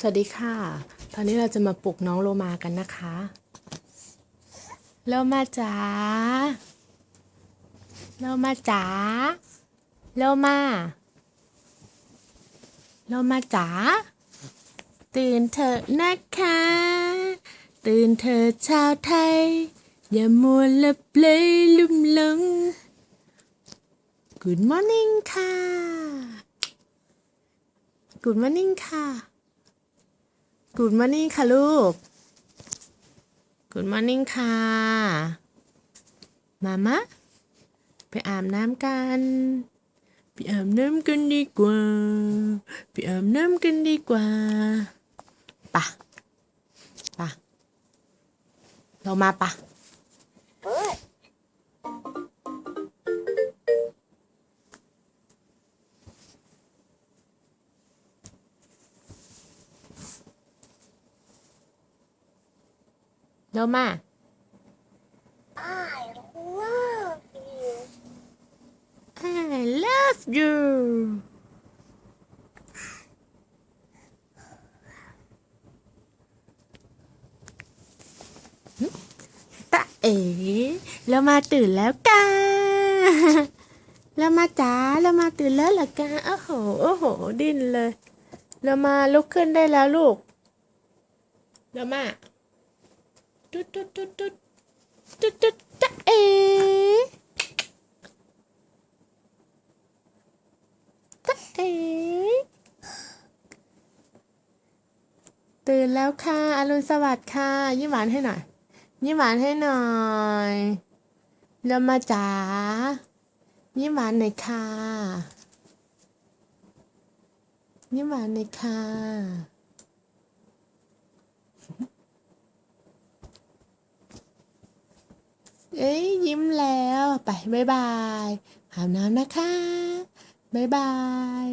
สวัสดีค่ะ ตอนนี้เราจะมาปลุกน้องโลมากันนะคะ โลมาจ๋า โลมาจ๋า โลมา โลมาจ๋า ตื่นเถอะนะคะ ตื่นเถอะชาวไทย อย่ามัวหลับเลยลุ่มหลง Good morning ค่ะ Good morning ค่ะ Good morning ค่ะลูก Good morning ค่ะ มามะ ไปอาบน้ำกัน ไปอาบน้ำกันดีกว่า ไปอาบน้ำกันดีกว่าปะปะเรามาปะ เรามา I love you. I love you ตาเอ๋เรามาตื่นแล้วกาเรามาจ๋าเรามาตื่นแล้วหรอกาโอ้โห โอ้โห ดิ้นเลยเรามาลุกขึ้นได้แล้วลูกเรามา ตุ๊ดตุ๊ดตุ๊ดตุ๊ดตุ๊ดตุ๊ดตาเอ๋ตะเอ๋ตื่นแล้วค่ะ อรุณสวัสดิ์ค่ะ ยิ้มหวานให้หน่อย ยิ้มหวานให้หน่อยแล้วมาจ๋า ยิ้มหวานหน่อยค่ะ ยิ้มหวานหน่อยค่ะ เอ้ยยิ้มแล้ว ไปบ๊ายบายอาบน้ำนะคะบ๊ายบาย